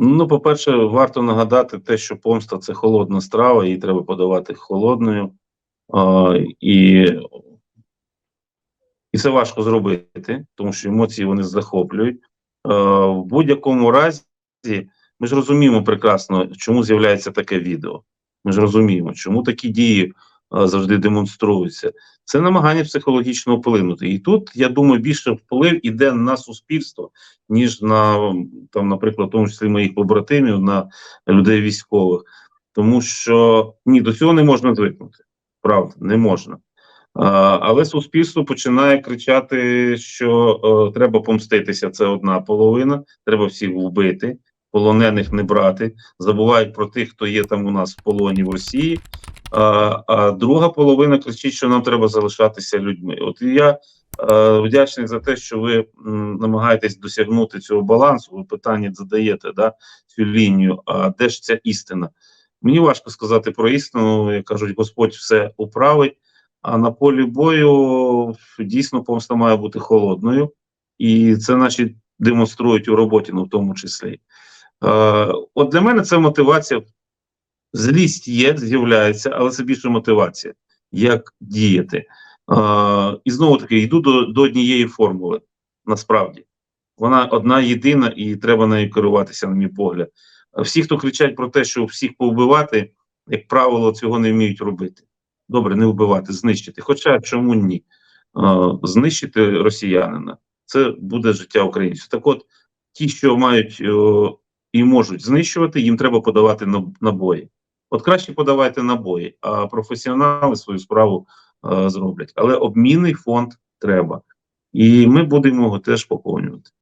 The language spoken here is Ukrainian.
Ну, по-перше, варто нагадати те, що помста це холодна страва, її треба подавати холодною. А, і, і це важко зробити, тому що емоції вони захоплюють. А, в будь-якому разі, ми ж розуміємо прекрасно, чому з'являється таке відео. Ми ж розуміємо, чому такі дії завжди демонструються. Це намагання психологічно вплинути. І тут, я думаю, більше вплив іде на суспільство, ніж на там, наприклад, в тому числі моїх побратимів, на людей військових. Тому що ні, до цього не можна звикнути. Правда, не можна. Але суспільство починає кричати, що е, треба помститися. Це одна половина, треба всіх вбити, полонених не брати. Забувають про тих, хто є там у нас в полоні в Росії. А, а друга половина кричить, що нам треба залишатися людьми. От я е, вдячний за те, що ви м, намагаєтесь досягнути цього балансу. Ви питання задаєте да, цю лінію. А де ж ця істина? Мені важко сказати про істину, як кажуть, Господь все управить. А на полі бою дійсно помста має бути холодною, і це наші демонструють у роботі, ну в тому числі. Е, от для мене це мотивація. Злість є, з'являється, але це більше мотивація, як діяти. Е, і знову таки йду до, до однієї формули. Насправді, вона одна єдина, і треба нею керуватися, на мій погляд. Всі, хто кричать про те, що всіх повбивати, як правило, цього не вміють робити. Добре, не вбивати, знищити. Хоча чому ні? Е, знищити росіянина це буде життя українців. Так от, ті, що мають е, і можуть знищувати, їм треба подавати набої. От краще подавайте набої, а професіонали свою справу е, зроблять. Але обмінний фонд треба. І ми будемо його теж поповнювати.